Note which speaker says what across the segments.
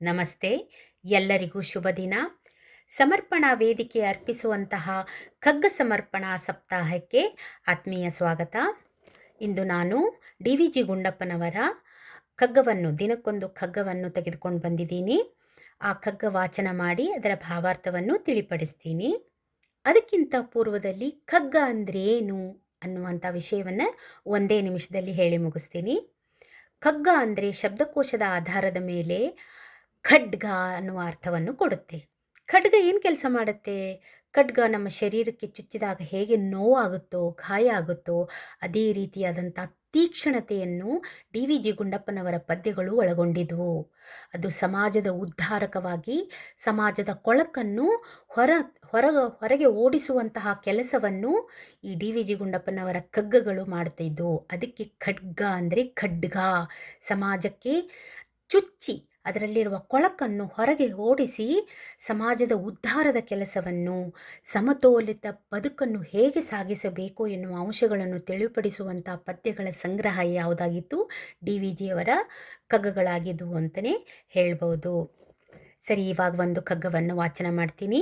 Speaker 1: ನಮಸ್ತೆ. ಎಲ್ಲರಿಗೂ ಶುಭ ದಿನ. ಸಮರ್ಪಣಾ ವೇದಿಕೆ ಅರ್ಪಿಸುವಂತಹ ಖಗ್ಗ ಸಮರ್ಪಣಾ ಸಪ್ತಾಹಕ್ಕೆ ಆತ್ಮೀಯ ಸ್ವಾಗತ. ಇಂದು ನಾನು ಡಿ ವಿ ಜಿ ಗುಂಡಪ್ಪನವರ ಖಗ್ಗವನ್ನು, ದಿನಕ್ಕೊಂದು ಖಗ್ಗವನ್ನು ತೆಗೆದುಕೊಂಡು ಬಂದಿದ್ದೀನಿ. ಆ ಖಗ್ಗ ವಾಚನ ಮಾಡಿ ಅದರ ಭಾವಾರ್ಥವನ್ನು ತಿಳಿಪಡಿಸ್ತೀನಿ. ಅದಕ್ಕಿಂತ ಪೂರ್ವದಲ್ಲಿ ಖಗ್ಗ ಅಂದರೆ ಏನು ಅನ್ನುವಂಥ ವಿಷಯವನ್ನು ಒಂದೇ ನಿಮಿಷದಲ್ಲಿ ಹೇಳಿ ಮುಗಿಸ್ತೀನಿ. ಖಗ್ಗ ಅಂದರೆ ಶಬ್ದಕೋಶದ ಆಧಾರದ ಮೇಲೆ ಖಡ್ಗ ಅನ್ನುವ ಅರ್ಥವನ್ನು ಕೊಡುತ್ತೆ. ಖಡ್ಗ ಏನು ಕೆಲಸ ಮಾಡುತ್ತೆ? ಖಡ್ಗ ನಮ್ಮ ಶರೀರಕ್ಕೆ ಚುಚ್ಚಿದಾಗ ಹೇಗೆ ನೋವಾಗುತ್ತೋ, ಗಾಯ ಆಗುತ್ತೋ, ಅದೇ ರೀತಿಯಾದಂಥ ತೀಕ್ಷ್ಣತೆಯನ್ನು ಡಿ ವಿ ಜಿ ಗುಂಡಪ್ಪನವರ ಪದ್ಯಗಳು ಒಳಗೊಂಡಿದ್ವು. ಅದು ಸಮಾಜದ ಉದ್ಧಾರಕವಾಗಿ, ಸಮಾಜದ ಕೊಳಕನ್ನು ಹೊರ ಹೊರ, ಹೊರಗೆ ಓಡಿಸುವಂತಹ ಕೆಲಸವನ್ನು ಈ ಡಿ ವಿ ಜಿ ಗುಂಡಪ್ಪನವರ ಕಗ್ಗಗಳು ಮಾಡ್ತಿದ್ವು ಅದಕ್ಕೆ ಖಡ್ಗ ಅಂದರೆ ಖಡ್ಗ. ಸಮಾಜಕ್ಕೆ ಚುಚ್ಚಿ ಅದರಲ್ಲಿರುವ ಕೊಳಕನ್ನು ಹೊರಗೆ ಓಡಿಸಿ ಸಮಾಜದ ಉದ್ಧಾರದ ಕೆಲಸವನ್ನು, ಸಮತೋಲಿತ ಬದುಕನ್ನು ಹೇಗೆ ಸಾಗಿಸಬೇಕು ಎನ್ನುವ ಅಂಶಗಳನ್ನು ತಿಳಿಪಡಿಸುವಂಥ ಪದ್ಯಗಳ ಸಂಗ್ರಹ ಯಾವುದಾಗಿತ್ತು? ಡಿ ವಿ ಜಿಯವರ ಕಗ್ಗಗಳಾಗಿದ್ದವು ಅಂತಲೇ ಹೇಳ್ಬೋದು. ಸರಿ, ಇವಾಗ ಒಂದು ಕಗ್ಗವನ್ನು ವಾಚನ ಮಾಡ್ತೀನಿ.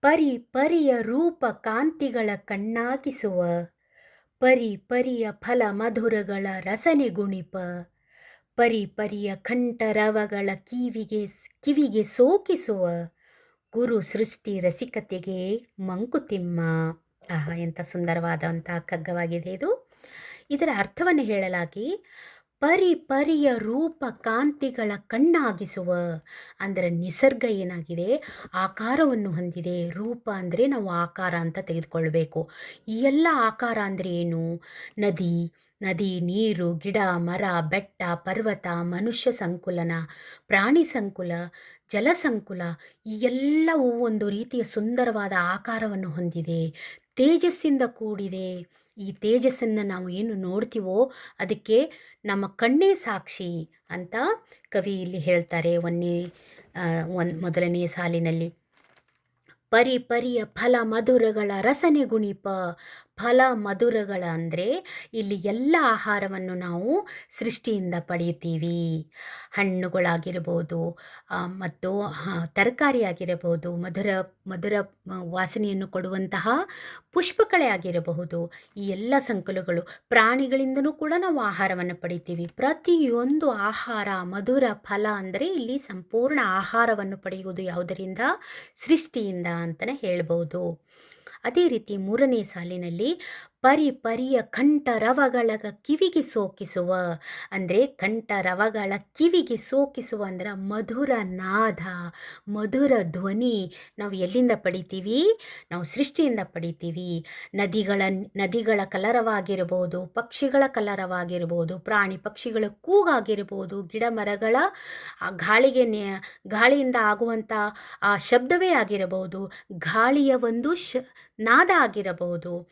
Speaker 1: ಪರಿ ಪರಿಯ ರೂಪ ಕಾಂತಿಗಳ ಕಣ್ಣಾಗಿಸುವ, ಪರಿ ಪರಿಯ ಫಲ ಮಧುರಗಳ ರಸನೆ ಗುಣಿಪ ಪರಿ ಪರಿಯ ಕಂಠರವಗಳ ಕಿವಿಗೆ ಕಿವಿಗೆ ಸೋಕಿಸುವ ಗುರು ಸೃಷ್ಟಿ ರಸಿಕತೆಗೆ ಮಂಕುತಿಮ್ಮ. ಆಹಾ, ಎಂಥ ಸುಂದರವಾದಂತಹ ಕಗ್ಗವಾಗಿದೆ ಇದು. ಇದರ ಅರ್ಥವನ್ನು ಹೇಳಲಾಗಿ ಪರಿ ಪರಿಯ ರೂಪ ಕಾಂತಿಗಳ ಕಣ್ಣಾಗಿಸುವ, ಅಂದರೆ ನಿಸರ್ಗ ಏನಾಗಿದೆ? ಆಕಾರವನ್ನು ಹೊಂದಿದೆ. ರೂಪ ಅಂದರೆ ನಾವು ಆಕಾರ ಅಂತ ತೆಗೆದುಕೊಳ್ಬೇಕು. ಈ ಎಲ್ಲ ಆಕಾರ ಅಂದರೆ ಏನು? ನದಿ ನದಿ, ನೀರು, ಗಿಡ, ಮರ, ಬೆಟ್ಟ, ಪರ್ವತ, ಮನುಷ್ಯ ಸಂಕುಲನ, ಪ್ರಾಣಿ ಸಂಕುಲ ಜಲಸಂಕುಲ ಈ ಎಲ್ಲವೂ ಒಂದು ರೀತಿಯ ಸುಂದರವಾದ ಆಕಾರವನ್ನು ಹೊಂದಿದೆ. ತೇಜಸ್ಸಿಂದ ಕೂಡಿದೆ. ಈ ತೇಜಸ್ಸನ್ನು ನಾವು ಏನು ನೋಡ್ತೀವೋ ಅದಕ್ಕೆ ನಮ್ಮ ಕಣ್ಣೇ ಸಾಕ್ಷಿ ಅಂತ ಕವಿ ಇಲ್ಲಿ ಹೇಳ್ತಾರೆ ಒಂದೇ ಒಂದು ಮೊದಲನೆಯ ಸಾಲಿನಲ್ಲಿ. ಪರಿ ಪರಿಯ ಫಲ ಮಧುರಗಳ ರಸನೆ ಗುಣಿಪ ಫಲ ಮಧುರಗಳ ಅಂದರೆ ಇಲ್ಲಿ ಎಲ್ಲ ಆಹಾರವನ್ನು ನಾವು ಸೃಷ್ಟಿಯಿಂದ ಪಡೆಯುತ್ತೀವಿ. ಹಣ್ಣುಗಳಾಗಿರ್ಬೋದು ಮತ್ತು ತರಕಾರಿ ಆಗಿರಬಹುದು ಮಧುರ ಮಧುರ ವಾಸನೆಯನ್ನು ಕೊಡುವಂತಹ ಪುಷ್ಪಕಳೆ ಆಗಿರಬಹುದು. ಈ ಎಲ್ಲ ಸಂಕುಲಗಳು ಪ್ರಾಣಿಗಳಿಂದಲೂ ಕೂಡ ನಾವು ಆಹಾರವನ್ನು ಪಡಿತೀವಿ ಪ್ರತಿಯೊಂದು ಆಹಾರ ಮಧುರ ಫಲ ಅಂದರೆ ಇಲ್ಲಿ ಸಂಪೂರ್ಣ ಆಹಾರವನ್ನು ಪಡೆಯುವುದು ಯಾವುದರಿಂದ? ಸೃಷ್ಟಿಯಿಂದ ಅಂತಲೇ ಹೇಳ್ಬೋದು. ಅದೇ ರೀತಿ ಮೂರನೇ ಸಾಲಿನಲ್ಲಿ ಪರಿ ಪರಿಯ ಕಂಠರವಗಳ ಕಿವಿಗೆ ಸೋಕಿಸುವ. ಅಂದರೆ ಕಂಠರವಗಳ ಕಿವಿಗೆ ಸೋಕಿಸುವ ಅಂದ್ರೆ ಮಧುರ ನಾದ ಮಧುರ ಧ್ವನಿ. ನಾವು ಎಲ್ಲಿಂದ ಪಡಿತೀವಿ? ನಾವು ಸೃಷ್ಟಿಯಿಂದ ಪಡಿತೀವಿ. ನದಿಗಳ ನದಿಗಳ ಕಲರವಾಗಿರ್ಬೋದು, ಪಕ್ಷಿಗಳ ಕಲರವಾಗಿರ್ಬೋದು, ಪ್ರಾಣಿ ಪಕ್ಷಿಗಳ ಕೂಗಾಗಿರ್ಬೋದು, ಗಿಡ ಮರಗಳ ಗಾಳಿಗೆ ಗಾಳಿಯಿಂದ ಆಗುವಂಥ ಆ ಶಬ್ದವೇ ಆಗಿರಬಹುದು. ಗಾಳಿಯ ಒಂದು ಶ, ನಾದ ಆಗಿರಬಹುದು.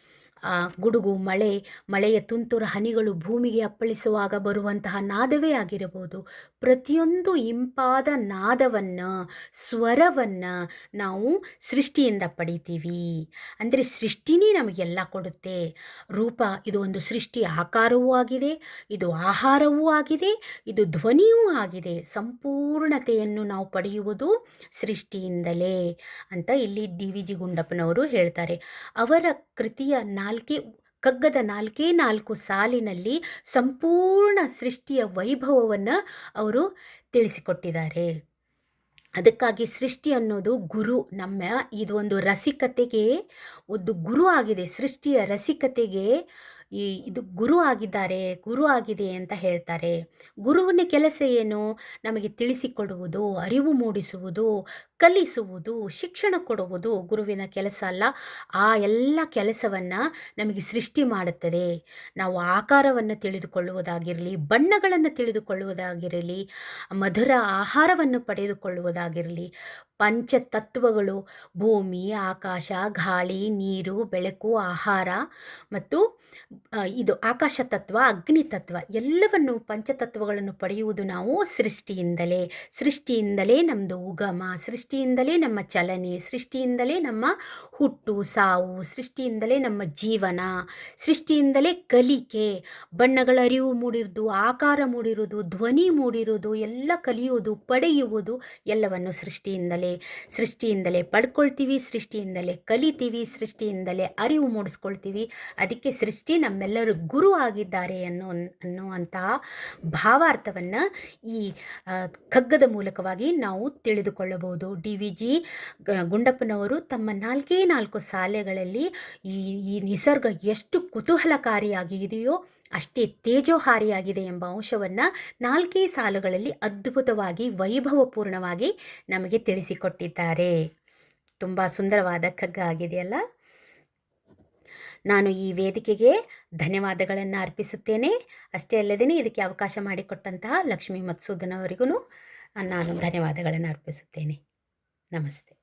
Speaker 1: ಗುಡುಗು, ಮಳೆ, ಮಳೆಯ ತುಂತುರು ಹನಿಗಳು ಭೂಮಿಗೆ ಅಪ್ಪಳಿಸುವಾಗ ಬರುವಂತಹ ನಾದವೇ ಆಗಿರಬಹುದು. ಪ್ರತಿಯೊಂದು ಇಂಪಾದ ನಾದವನ್ನು, ಸ್ವರವನ್ನು ನಾವು ಸೃಷ್ಟಿಯಿಂದ ಪಡಿತೀವಿ. ಅಂದರೆ ಸೃಷ್ಟಿನೇ ನಮಗೆಲ್ಲ ಕೊಡುತ್ತೆ. ರೂಪ, ಇದು ಒಂದು ಸೃಷ್ಟಿ ಆಕಾರವೂ ಆಗಿದೆ, ಇದು ಆಹಾರವೂ ಆಗಿದೆ, ಇದು ಧ್ವನಿಯೂ ಆಗಿದೆ. ಸಂಪೂರ್ಣತೆಯನ್ನು ನಾವು ಪಡೆಯುವುದು ಸೃಷ್ಟಿಯಿಂದಲೇ ಅಂತ ಇಲ್ಲಿ ಡಿ ವಿ ಜಿ ಗುಂಡಪ್ಪನವರು ಹೇಳ್ತಾರೆ. ಅವರ ಕೃತಿಯ ನಾಲ್ಕೇ ಕಗ್ಗದ ನಾಲ್ಕೇ ನಾಲ್ಕು ಸಾಲಿನಲ್ಲಿ ಸಂಪೂರ್ಣ ಸೃಷ್ಟಿಯ ವೈಭವವನ್ನು ಅವರು ತಿಳಿಸಿಕೊಟ್ಟಿದ್ದಾರೆ. ಅದಕ್ಕಾಗಿ ಸೃಷ್ಟಿ ಅನ್ನೋದು ಗುರು, ನಮ್ಮ ಇದು ಒಂದು ರಸಿಕತೆಗೆ, ಒಂದು ಗುರು ಆಗಿದೆ. ಸೃಷ್ಟಿಯ ರಸಿಕತೆಗೆ ಈ ಇದು ಗುರು ಆಗಿದ್ದಾರೆ, ಗುರು ಆಗಿದೆ ಅಂತ ಹೇಳ್ತಾರೆ. ಗುರುವಿನ ಕೆಲಸ ಏನು? ನಮಗೆ ತಿಳಿಸಿಕೊಡುವುದು, ಅರಿವು ಮೂಡಿಸುವುದು, ಕಲಿಸುವುದು, ಶಿಕ್ಷಣ ಕೊಡುವುದು ಗುರುವಿನ ಕೆಲಸ ಅಲ್ಲ. ಆ ಎಲ್ಲ ಕೆಲಸವನ್ನು ನಮಗೆ ಸೃಷ್ಟಿ ಮಾಡುತ್ತದೆ. ನಾವು ಆಕಾರವನ್ನು ತಿಳಿದುಕೊಳ್ಳುವುದಾಗಿರಲಿ, ಬಣ್ಣಗಳನ್ನು ತಿಳಿದುಕೊಳ್ಳುವುದಾಗಿರಲಿ, ಮಧುರ ಆಹಾರವನ್ನು ಪಡೆದುಕೊಳ್ಳುವುದಾಗಿರಲಿ ಪಂಚತತ್ವಗಳು ಭೂಮಿ, ಆಕಾಶ, ಗಾಳಿ, ನೀರು, ಬೆಳಕು, ಆಹಾರ ಮತ್ತು ಇದು ಆಕಾಶ ತತ್ವ ಅಗ್ನಿ ತತ್ವ ಎಲ್ಲವನ್ನು ಪಂಚತತ್ವಗಳನ್ನು ಪಡೆಯುವುದು ನಾವು ಸೃಷ್ಟಿಯಿಂದಲೇ. ಸೃಷ್ಟಿಯಿಂದಲೇ ನಮ್ಮದು ಉಗಮ, ಸೃಷ್ಟಿಯಿಂದಲೇ ನಮ್ಮ ಚಲನೆ, ಸೃಷ್ಟಿಯಿಂದಲೇ ನಮ್ಮ ಹುಟ್ಟು, ಸಾವು, ಸೃಷ್ಟಿಯಿಂದಲೇ ನಮ್ಮ ಜೀವನ, ಸೃಷ್ಟಿಯಿಂದಲೇ ಕಲಿಕೆ. ಬಣ್ಣಗಳ ಅರಿವು ಮೂಡಿರುವುದು, ಆಕಾರ ಮೂಡಿರುವುದು, ಧ್ವನಿ ಮೂಡಿರುವುದು, ಎಲ್ಲ ಕಲಿಯುವುದು, ಪಡೆಯುವುದು ಎಲ್ಲವನ್ನು ಸೃಷ್ಟಿಯಿಂದಲೇ. ಸೃಷ್ಟಿಯಿಂದಲೇ ಪಡ್ಕೊಳ್ತೀವಿ, ಸೃಷ್ಟಿಯಿಂದಲೇ ಕಲಿತೀವಿ, ಸೃಷ್ಟಿಯಿಂದಲೇ ಅರಿವು ಮೂಡಿಸ್ಕೊಳ್ತೀವಿ. ಅದಕ್ಕೆ ಸೃಷ್ಟಿ ನಮ್ಮೆಲ್ಲರ ಗುರು ಆಗಿದ್ದಾರೆ ಅನ್ನೋ, ಅನ್ನುವಂತಹ ಭಾವಾರ್ಥವನ್ನು ಈ ಕಗ್ಗದ ಮೂಲಕವಾಗಿ ನಾವು ತಿಳಿದುಕೊಳ್ಳಬಹುದು. ಡಿ ವಿ ಜಿ ಗುಂಡಪ್ಪನವರು ತಮ್ಮ ನಾಲ್ಕೇ ನಾಲ್ಕು ಸಾಲೆಗಳಲ್ಲಿ ಈ ಈ ನಿಸರ್ಗ ಎಷ್ಟು ಕುತೂಹಲಕಾರಿಯಾಗಿದೆಯೋ ಅಷ್ಟೇ ತೇಜೋಹಾರಿಯಾಗಿದೆ ಎಂಬ ಅಂಶವನ್ನು ನಾಲ್ಕೇ ಸಾಲುಗಳಲ್ಲಿ ಅದ್ಭುತವಾಗಿ ವೈಭವಪೂರ್ಣವಾಗಿ ನಮಗೆ ತಿಳಿಸಿಕೊಟ್ಟಿದ್ದಾರೆ. ತುಂಬ ಸುಂದರವಾದ ಕಗ್ಗ ಆಗಿದೆಯಲ್ಲ? ನಾನು ಈ ವೇದಿಕೆಗೆ ಧನ್ಯವಾದಗಳನ್ನು ಅರ್ಪಿಸುತ್ತೇನೆ. ಅಷ್ಟೇ ಅಲ್ಲದೇ ಇದಕ್ಕೆ ಅವಕಾಶ ಮಾಡಿಕೊಟ್ಟಂತಹ ಲಕ್ಷ್ಮೀ ಮತ್ಸೂದನವರಿಗೂ ನಾನು ಧನ್ಯವಾದಗಳನ್ನು ಅರ್ಪಿಸುತ್ತೇನೆ. ನಮಸ್ತೆ.